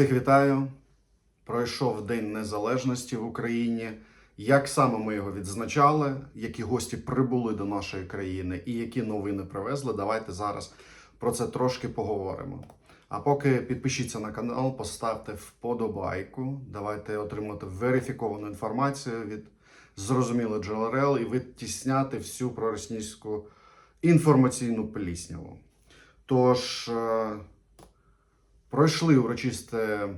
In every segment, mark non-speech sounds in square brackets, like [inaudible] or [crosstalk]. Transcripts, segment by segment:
Всіх вітаю. Пройшов День Незалежності в Україні. Як саме ми його відзначали, які гості прибули до нашої країни і які новини привезли, давайте зараз про це трошки поговоримо. А поки підпишіться на канал, поставте вподобайку. Давайте отримати верифіковану інформацію від зрозумілих джерел і витісняти всю проросійську інформаційну плісняву. Тож. Пройшли урочисте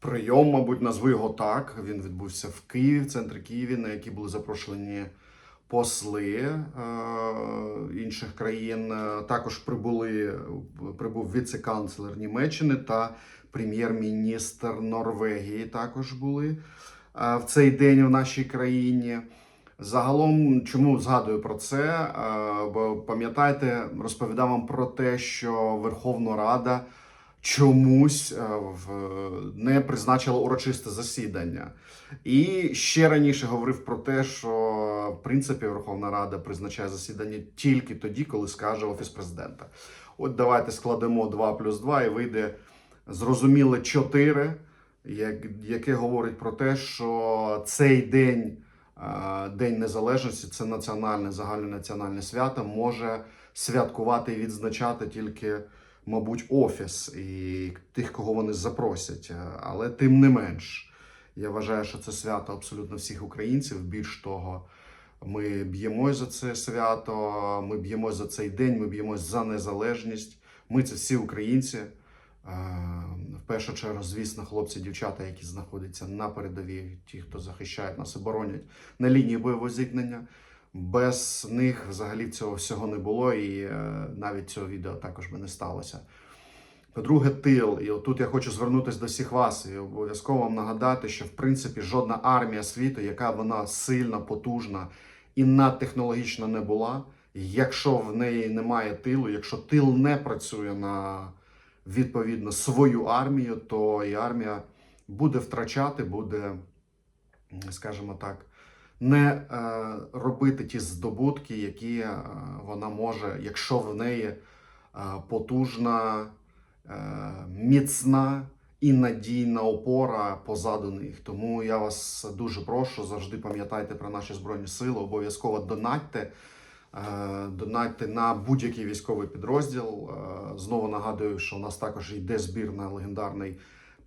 прийом, мабуть, назву його так. Він відбувся в Києві, в центрі Києві, на який були запрошені посли е- інших країн. Е, Також прибули прибув віце-канцлер Німеччини та прем'єр-міністр Норвегії. Також були е, в цей день в нашій країні. Загалом, чому згадую про це? Е, Бо пам'ятаєте, розповідав вам про те, що Верховна Рада чомусь е, не призначила урочисте засідання. І ще раніше говорив про те, що в принципі Верховна Рада призначає засідання тільки тоді, коли скаже Офіс президента. От давайте складемо 2 плюс 2 і вийде зрозуміле 4, як- яке говорить про те, що цей день. е, День Незалежності це національне загальнонаціональне свято може святкувати і відзначати тільки, мабуть, офіс і тих, кого вони запросять. Е, Але тим не менш, я вважаю, що це свято абсолютно всіх українців. Більш того, ми б'ємось за це свято, ми б'ємось за цей день, ми б'ємось за незалежність. Ми це всі українці. Е, В першу чергу, звісно, хлопці, дівчата, які знаходяться на передовій, ті, хто захищають нас і боронять на лінії бойового зіткнення. Без них взагалі цього всього не було, і е, навіть цього відео також би не сталося. По-друге, тил. І отут я хочу звернутися до всіх вас і обов'язково вам нагадати, що в принципі жодна армія світу, яка вона сильна, потужна і надтехнологічна не була, якщо в неї немає тилу, якщо тил не працює на відповідно свою армію, то і армія буде втрачати, буде, скажімо так, не е, робити ті здобутки, які е, вона може, якщо в неї е, потужна, міцна і надійна опора позаду них. Тому я вас дуже прошу, завжди пам'ятайте про наші збройні сили, обов'язково донатьте. Донатьте на будь-який військовий підрозділ. Знову нагадую, що у нас також йде збір на легендарний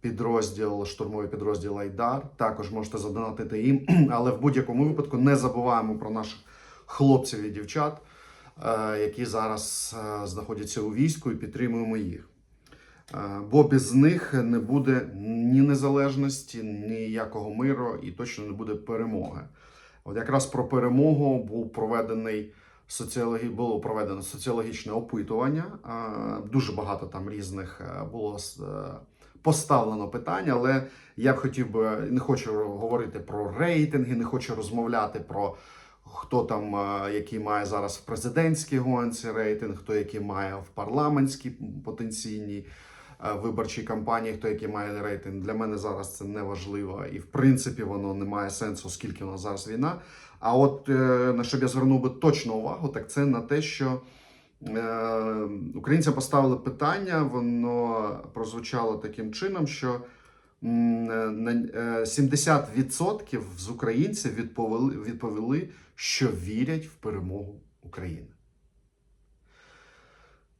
підрозділ, штурмовий підрозділ Айдар. Також можете задонатити їм. [clears throat] Але в будь-якому випадку не забуваємо про наших хлопців і дівчат, е, які зараз е, знаходяться у війську і підтримуємо їх. Е, Бо без них не буде ні незалежності, ніякого миру і точно не буде перемоги. От якраз про перемогу був проведений соціологі... було проведено соціологічне опитування. Дуже багато там різних було поставлено питань, але я б хотів би не хочу говорити про рейтинги, не хочу розмовляти про хто там, е, який має зараз в президентській гонці рейтинг, хто який має в парламентській потенційній е, виборчій кампанії, хто який має рейтинг. Для мене зараз це не важливо, і в принципі воно не має сенсу, оскільки у нас зараз війна. А от е, на що б я звернув би точно увагу, так це на те, що українцям поставили питання, воно прозвучало таким чином, що е, на- е, 70% з українців відповіли, відповіли, що вірять в перемогу України.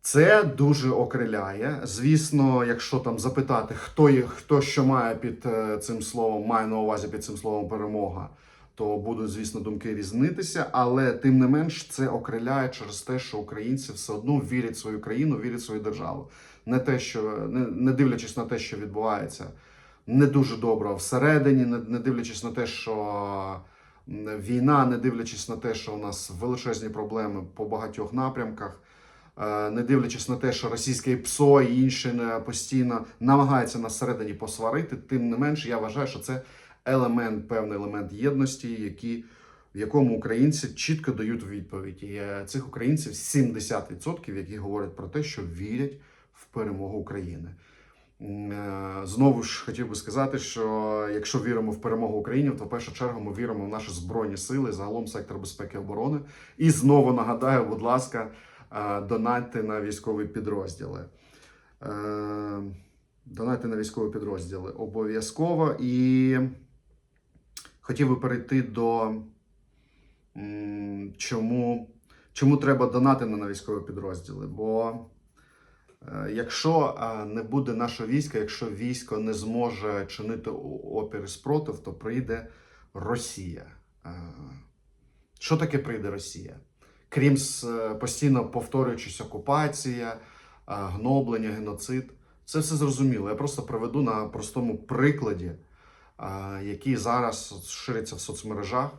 Це дуже окриляє. Звісно, якщо там запитати, хто, є- хто що має під е, цим словом, має на увазі під цим словом перемога, то будуть, звісно, думки різнитися. Але тим не менш це окриляє через те, що українці все одно вірять в свою країну, вірять в свою державу. Не те, що не, не дивлячись на те, що відбувається не дуже добре всередині, не, не дивлячись на те, що війна, не дивлячись на те, що у нас величезні проблеми по багатьох напрямках. Е, Не дивлячись на те, що російське ПСО і інші е, постійно намагаються нас всередині посварити, тим не менш, я вважаю, що це елемент, певний елемент єдності, які, в якому українці чітко дають відповідь. І е, цих українців 70%, які говорять про те, що вірять в перемогу України. Е, Знову ж хотів би сказати, що якщо віримо в перемогу України, то в першу чергу ми віримо в наші збройні сили, загалом сектор безпеки і оборони. І знову нагадаю, будь ласка, е, донатьте на військові підрозділи. Донати на військові підрозділи обов'язково. І хотів би перейти до чому, чому треба донати на військові підрозділи. Бо е, якщо е, не буде нашого війська, якщо військо не зможе чинити опір спротив, то прийде Росія. Е, Що таке прийде Росія? Крім постійно повторюючись окупація, гноблення, геноцид. Це все зрозуміло. Я просто приведу на простому прикладі, який зараз шириться в соцмережах.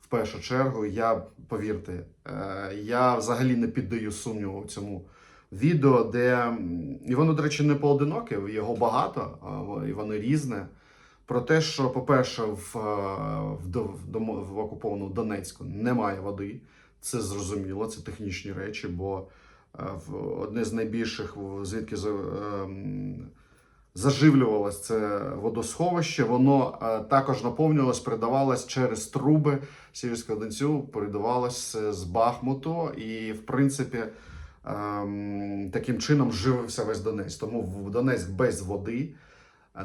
В першу чергу, я повірте, е, я взагалі не піддаю сумніву цьому відео, де і воно, до речі, не поодиноке, його багато, і воно різне. Про те, що, по-перше, в, е, в, в, окупованому Донецьку немає води. Це зрозуміло, це технічні речі, бо е, в одне з найбільших, звідки заживлювалось це водосховище, воно е, також наповнювалось, передавалось через труби. Сіверського Донцю, передавалось е, з Бахмуту, і в принципі ем, таким чином живився весь Донець. Тому в Донецьк без води,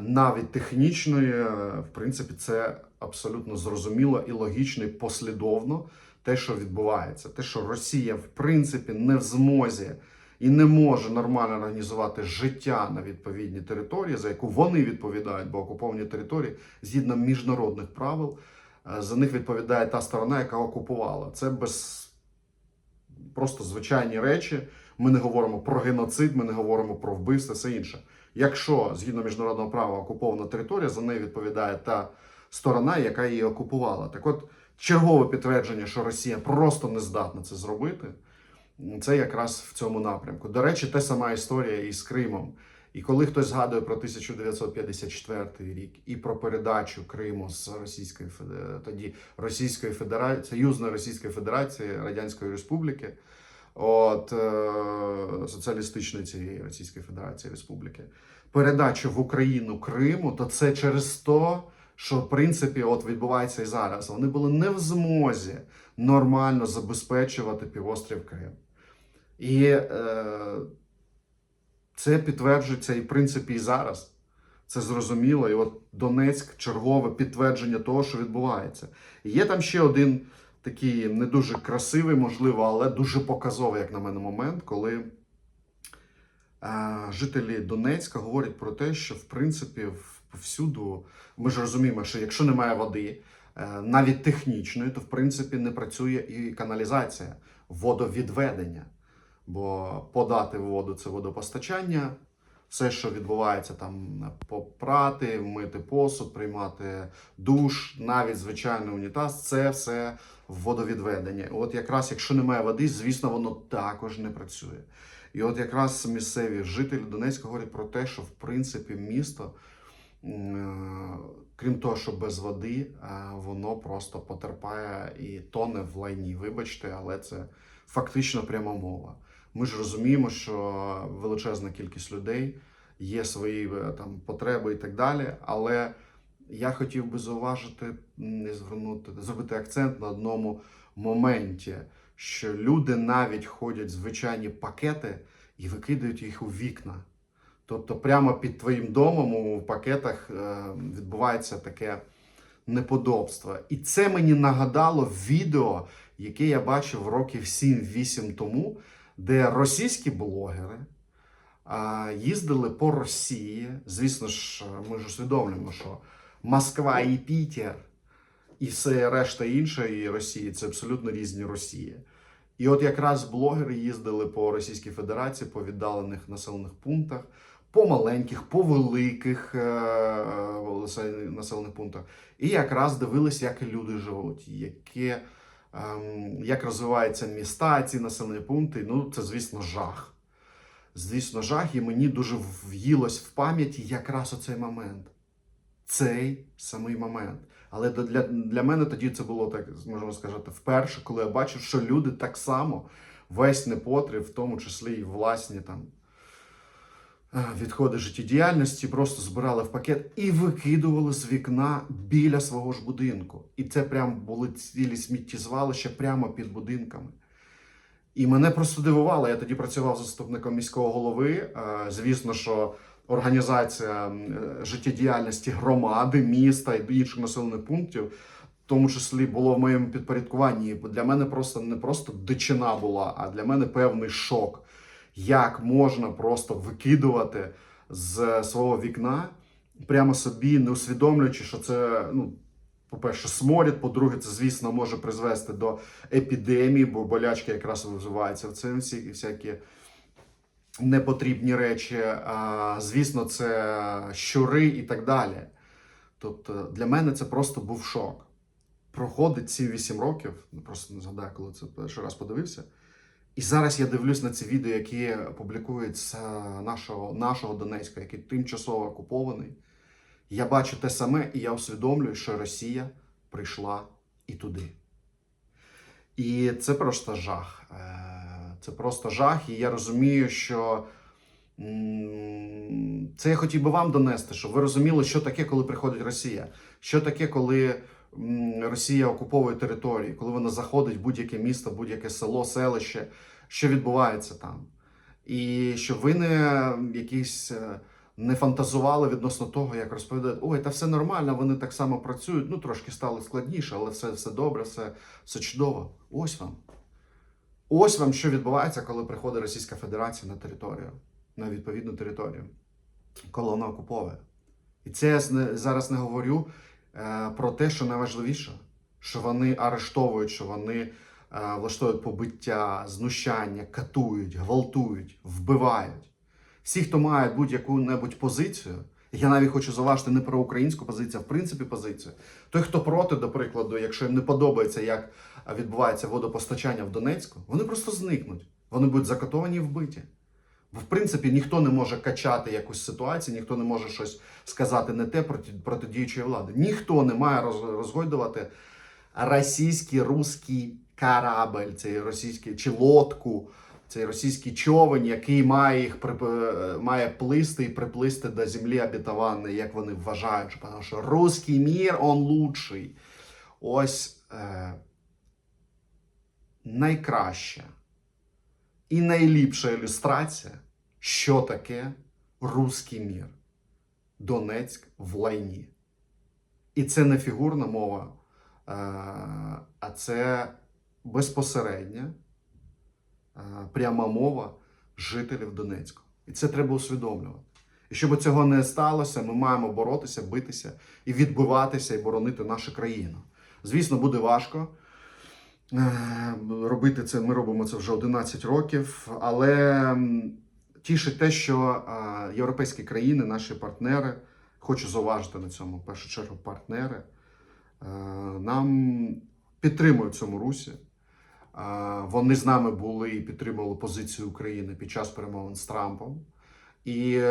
навіть технічної, е, в принципі, це абсолютно зрозуміло і логічно, і послідовно те, що відбувається, те, що Росія в принципі не в змозі і не може нормально організувати життя на відповідній території, за яку вони відповідають, бо окуповані території згідно міжнародних правил, е, за них відповідає та сторона, яка окупувала. Це без просто звичайні речі. Ми не говоримо про геноцид, ми не говоримо про вбивство, все інше. Якщо згідно міжнародного права окупована територія, за нею відповідає та сторона, яка її окупувала. Так от, чергове підтвердження, що Росія просто не здатна це зробити, це якраз в цьому напрямку. До речі, та сама історія із Кримом. І коли хтось згадує про 1954 рік і про передачу Криму з Російської Федерації, тоді Російської Федерації, Союзної Російської Федерації Радянської Республіки, от е, соціалістичної цієї Російської Федерації Республіки, передачу в Україну Криму, то це через то, що в принципі от відбувається і зараз. Вони були не в змозі нормально забезпечувати півострів Крим. І е, це підтверджується і в принципі і зараз. Це зрозуміло. І от Донецьк чергове підтвердження того, що відбувається. І є там ще один такий не дуже красивий, можливо, але дуже показовий, як на мене, момент, коли е, жителі Донецька говорять про те, що в принципі повсюду ми ж розуміємо, що якщо немає води, е, навіть технічної, то в принципі не працює і каналізація, водовідведення. Бо подати воду це водопостачання, все, що відбувається там попрати, вмити посуд, приймати душ, навіть звичайний унітаз, це все водовідведення. От якраз якщо немає води, звісно, воно також не працює. І от якраз місцеві жителі Донецька говорять про те, що в принципі місто, е, крім того, що без води, е, воно просто потерпає і тоне в лайні. Вибачте, але це фактично пряма мова. Ми ж розуміємо, що величезна кількість людей є свої е, там потреби і так далі. Але я хотів би зауважити, не звернути, зробити акцент на одному моменті, що люди навіть ходять звичайні пакети і викидають їх у вікна. Тобто, прямо під твоїм домом у пакетах е, відбувається таке неподобство. І це мені нагадало відео, яке я бачив років 7-8 тому, де російські блогери їздили по Росії. Звісно ж, ми ж усвідомлюємо, що Москва і Пітер, і все решта іншої Росії це абсолютно різні Росії. І от якраз блогери їздили по Російській Федерації, по віддалених населених пунктах, по маленьких, по великих е, населених- населених пунктах. І якраз дивились, як люди живуть, яке, як розвиваються міста, ці населені пункти. Ну, це, звісно, жах. Звісно, жах, і мені дуже в'їлось в пам'яті якраз оцей момент. Цей самий момент. Але для, для мене тоді це було так, можна сказати, вперше, коли я бачив, що люди так само весь непотріб, в тому числі і власні там відходи життєдіяльності, просто збирали в пакет і викидували з вікна біля свого ж будинку. І це прям були цілі сміттєзвалища прямо під будинками. І мене просто дивувало. Я тоді працював заступником міського голови. Е, Звісно, що організація е, життєдіяльності громади, міста і інших населених пунктів, в тому числі було в моєму підпорядкуванні. Для мене просто не просто дичина була, а для мене певний шок. Як можна просто викидувати з свого вікна прямо собі, не усвідомлюючи, що це ну. По-перше, сморід, по-друге, це, звісно, може призвести до епідемії, бо болячки якраз визиваються в це всі всякі непотрібні речі. Звісно, це щури і так далі. Тобто для мене це просто був шок. Проходить ці 8 років, просто не згадаю, коли це перший раз подивився. І зараз я дивлюсь на ці відео, які публікують з нашого, нашого Донецька, який тимчасово окупований. Я бачу те саме, і я усвідомлюю, що Росія прийшла і туди. І це просто жах. Е, Це просто жах. І я розумію, що це я хотів би вам донести, щоб ви розуміли, що таке, коли приходить Росія. Що таке, коли Росія окуповує території, коли вона заходить в будь-яке місто, будь-яке село, селище, що відбувається там. І щоб ви не якісь. е, не фантазували відносно того, як розповідають, ой, та все нормально, вони так само працюють. Ну, трошки стало складніше, але все, все добре, все, все чудово. Ось вам. Ось вам, що відбувається, коли приходить Російська Федерація на територію, на відповідну територію, коли вона окуповує. І це я зараз не говорю про те, що найважливіше, що вони арештовують, що вони е, влаштовують побиття, знущання, катують, гвалтують, вбивають. Всі, хто має будь-яку-небудь позицію, я навіть хочу заважити не про українську позицію, а в принципі позицію. Той, хто проти, до прикладу, якщо їм не подобається, як відбувається водопостачання в Донецьку, вони просто зникнуть. Вони будуть закатовані і вбиті. В принципі, ніхто не може качати якусь ситуацію, ніхто не може щось сказати не те проти, проти діючої влади. Ніхто не має роз, розгойдувати російський русський корабль, цей російський чи лодку, цей російський човен, який має їх е, має плисти і приплисти до землі обітованої, як вони вважають, тому що русський мір он лучший. Ось е, найкраща і найліпша ілюстрація, що таке русський мір. Донецьк в лайні. І це не фігурна мова, а це безпосередня пряма мова жителів Донецька. І це треба усвідомлювати. І щоб цього не сталося, ми маємо боротися, битися і відбиватися і боронити нашу країну. Звісно, буде важко. Е, Робити це ми робимо це вже 11 років, але тішить те, що європейські країни, наші партнери, хочу зауважити на цьому в першу чергу партнери, е, нам підтримують в цьому русі. Е, Вони з нами були і підтримували позицію України під час перемовин з Трампом. І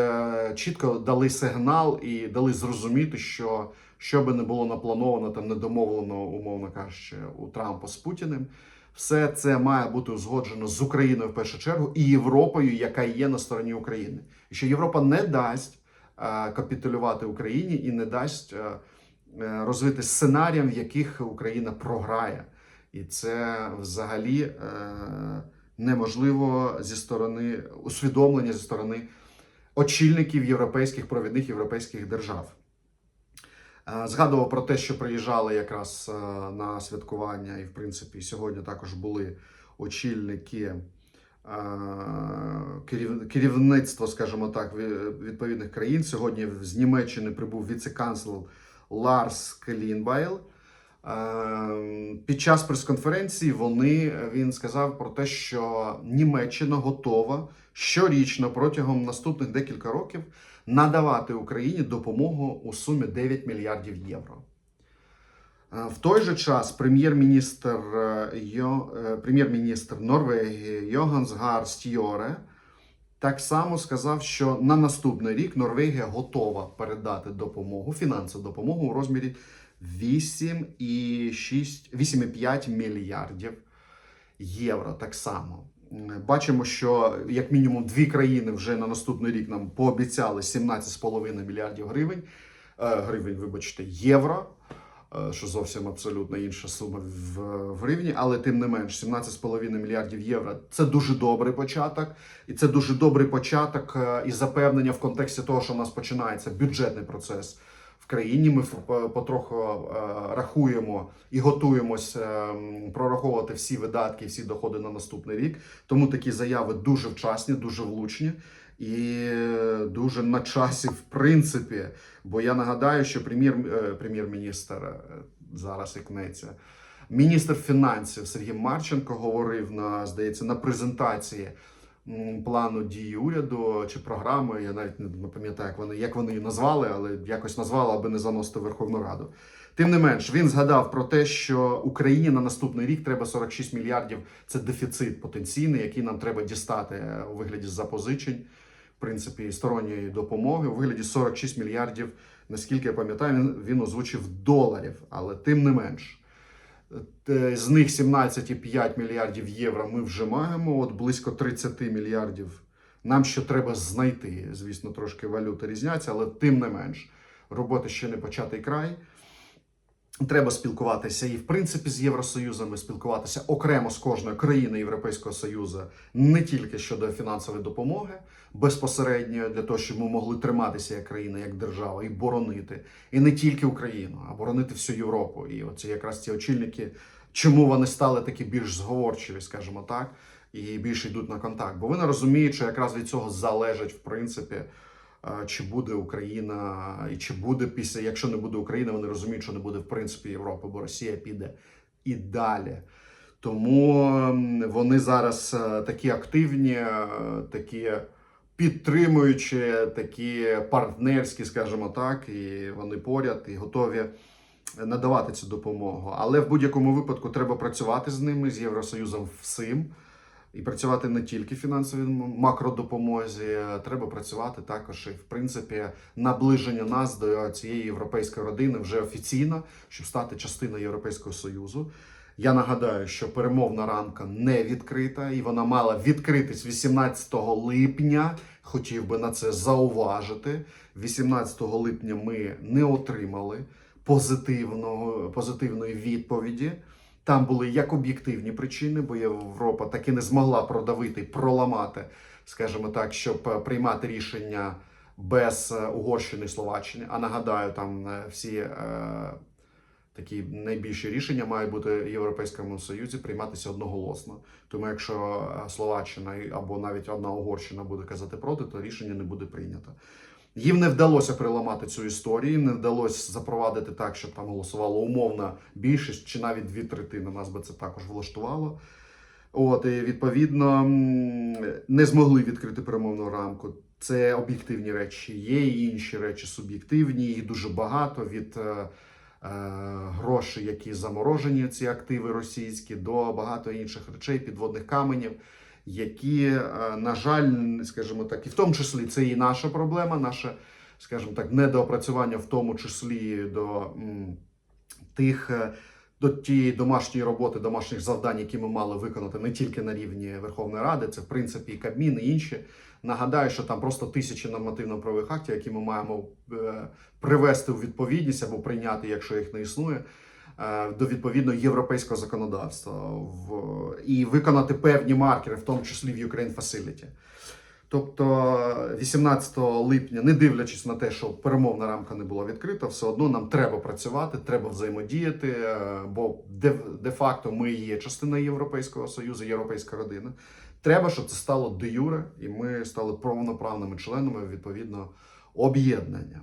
чітко дали сигнал і дали зрозуміти, що що би не було наплановано, там не домовлено, умовно кажучи, у Трампа з Путіним, все це має бути узгоджено з Україною в першу чергу і Європою, яка є на стороні України. І що Європа не дасть е, капітулювати Україні і не дасть е, е, розвити сценаріям, в яких Україна програє. І це взагалі е, неможливо зі сторони усвідомлення зі сторони очільників європейських провідних європейських держав. Е, Згадував про те, що приїжджали якраз е, на святкування, і в принципі сьогодні також були очільники е, керівництва, скажімо так, ві- відповідних країн. Сьогодні з Німеччини прибув віце-канцлер Ларс Келінбайл. Під час прес-конференції вони він сказав про те, що Німеччина готова щорічно протягом наступних декілька років надавати Україні допомогу у сумі 9 мільярдів євро. Е, В той же час прем'єр-міністр е, е, прем'єр-міністр Норвегії Йоганс Гар Стьоре так само сказав, що на наступний рік Норвегія готова передати допомогу, фінансову допомогу у розмірі 8,6 8,5 мільярдів євро. Так само. Бачимо, що як мінімум дві країни вже на наступний рік нам пообіцяли 17,5 мільярдів гривень, е, гривень, вибачте, євро. е, що зовсім абсолютно інша сума в, в гривні, але тим не менш 17,5 мільярдів євро це дуже добрий початок, і це дуже добрий початок е, і запевнення в контексті того, що у нас починається бюджетний процес в країні. Ми ф- потроху е, рахуємо і готуємось е, прораховувати всі видатки, всі доходи на наступний рік. Тому такі заяви дуже вчасні, дуже влучні і е, дуже на часі, в принципі. Бо я нагадаю, що прем'єр, е, прем'єр-міністр е, зараз ікнеться. Міністр фінансів Сергій Марченко говорив на здається на презентації плану дії уряду чи програми. Я навіть не пам'ятаю, як вони як вони її назвали, але якось назвали, аби не заносити Верховну Раду. Тим не менш, він згадав про те, що Україні на наступний рік треба 46 мільярдів. Це дефіцит потенційний, який нам треба дістати е, у вигляді запозичень, в принципі, сторонньої допомоги у вигляді 46 мільярдів. Наскільки я пам'ятаю, він, він озвучив доларів, але тим не менш. Е, З них 17,5 мільярдів євро ми вже маємо. От близько 30 мільярдів нам ще треба знайти. Звісно, трошки валюти різняться, але тим не менш, роботи ще не початий край. Треба спілкуватися і в принципі з Євросоюзом, спілкуватися окремо з кожною країною Європейського Союзу не тільки щодо фінансової допомоги безпосередньо для того, щоб ми могли триматися як країна, як держава, і боронити, і не тільки Україну, а боронити всю Європу. І оці якраз ці очільники, чому вони стали такі більш зговорчиві, скажімо так, і більше йдуть на контакт. Бо вони розуміють, що якраз від цього залежить в принципі. Чи буде Україна, і чи буде після, якщо не буде Україна, вони розуміють, що не буде в принципі Європи, бо Росія піде і далі. Тому вони зараз е, такі активні, е, такі підтримуючі, такі партнерські, скажімо так, і вони поряд і готові надавати цю допомогу. Але в будь-якому випадку треба працювати з ними, з Євросоюзом всім. І працювати не тільки в фінансовій макродопомозі, треба працювати також і в принципі наближення нас до цієї європейської родини вже офіційно, щоб стати частиною Європейського Союзу. Я нагадаю, що перемовна рамка не відкрита, і вона мала відкритись 18 липня. Хотів би на це зауважити. 18 липня ми не отримали позитивного, позитивної відповіді. Там були як об'єктивні причини, бо Європа таки не змогла продавити, проламати, скажімо так, щоб е, приймати рішення без е, Угорщини Словаччини. А нагадаю, там е, всі е, такі найбільші рішення мають бути в Європейському Союзі прийматися одноголосно. Тому якщо Словаччина або навіть одна Угорщина буде казати проти, то рішення не буде прийнято. Їм не вдалося приламати цю історію, не вдалося запровадити так, щоб там голосувала умовна більшість, чи навіть дві третини. Нас би це також влаштувало. От і відповідно не змогли відкрити перемовну рамку. Це об'єктивні речі. Є і інші речі суб'єктивні, їх дуже багато від е, е, грошей, які заморожені, ці активи російські, до багато інших речей, підводних каменів, які, е, на жаль, скажімо так, і в тому числі це і наша проблема, наше, скажімо так, недоопрацювання, в тому числі до тих. е, до тієї домашньої роботи, домашніх завдань, які ми мали виконати не тільки на рівні Верховної Ради, це в принципі і Кабмін, і інші. Нагадаю, що там просто тисячі нормативно-правових актів, які ми маємо е, привести у відповідність або прийняти, якщо їх не існує, до відповідно європейського законодавства в, і виконати певні маркери, в тому числі в Ukraine Facility. Тобто 18 липня, не дивлячись на те, що перемовна рамка не була відкрита, все одно нам треба працювати, треба взаємодіяти, е, бо де, де-факто ми є частиною Європейського Союзу, європейська родина. Треба, щоб це стало де юре, і ми стали повноправними членами відповідно об'єднання.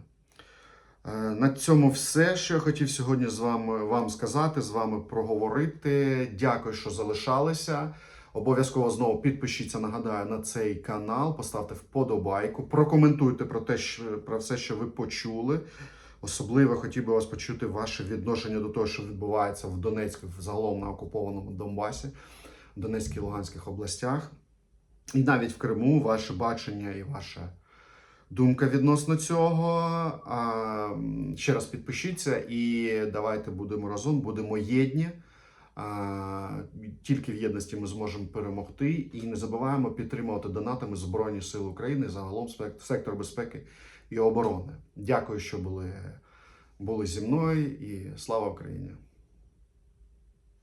Е, На цьому все, що я хотів сьогодні з вами вам сказати, з вами проговорити. Дякую, що залишалися. Обов'язково знову підпишіться, нагадаю, на цей канал, поставте вподобайку, прокоментуйте про те, що про все, що ви почули. Особливо хотів би вас почути ваше відношення до того, що відбувається в Донецьку, загалом на окупованому Донбасі, в Донецькій і Луганських областях, і навіть в Криму, ваше бачення і ваша думка відносно цього. Ще раз підпишіться і давайте будемо разом, будемо єдні. Тільки в єдності ми зможемо перемогти і не забуваємо підтримувати донатами Збройні Сили України загалом сектор безпеки і оборони. Дякую, що були були зі мною і слава Україні!